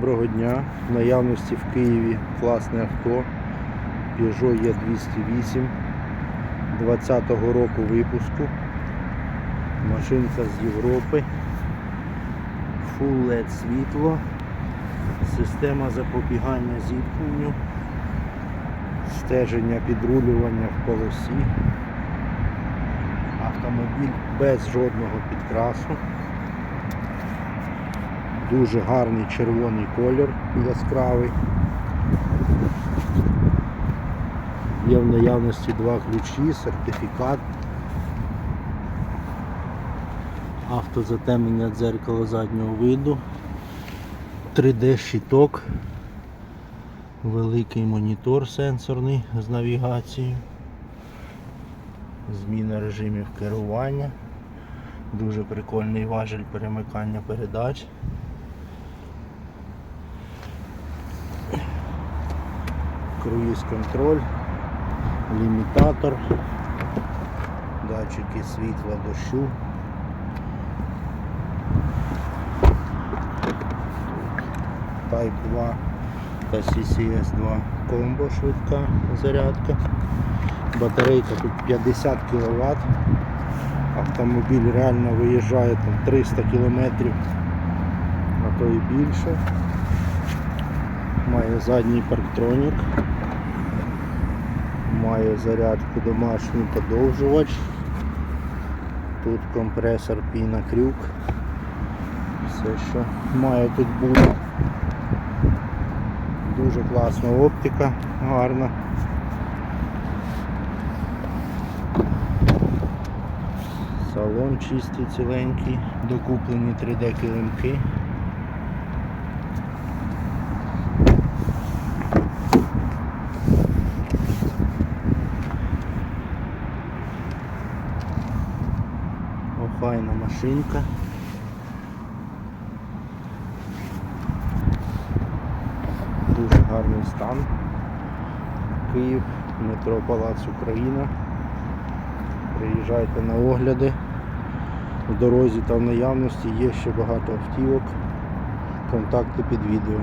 Доброго дня. В наявності в Києві класне авто Peugeot E208 20-го року випуску. Машинка з Європи. Full LED світло. Система запобігання зіткненню. Стеження підрулювання в полосі. Автомобіль без жодного підкрасу. Дуже гарний червоний колір яскравий. Є в наявності два ключі, сертифікат. Автозатемнення дзеркала заднього виду. 3D щиток. Великий монітор сенсорний з навігацією. Зміна режимів керування. Дуже прикольний важель перемикання передач. Круїз контроль, лімітатор, датчики світла дощу. Type 2 та CCS 2 комбо швидка зарядка. Батарейка тут 50 кВт. Автомобіль реально виїжджає там 300 км, а то і більше. Має задній парктронік, має зарядку домашню подовжувач. Тут компресор піна крюк. Все, що має тут бути. Дуже класна оптика, гарна. Салон чистий, ціленький, докуплені 3D килимки. Охайна машинка. Дуже гарний стан. Київ, метро Палац Україна. Приїжджайте на огляди. В дорозі та в наявності є ще багато автівок. Контакти під відео.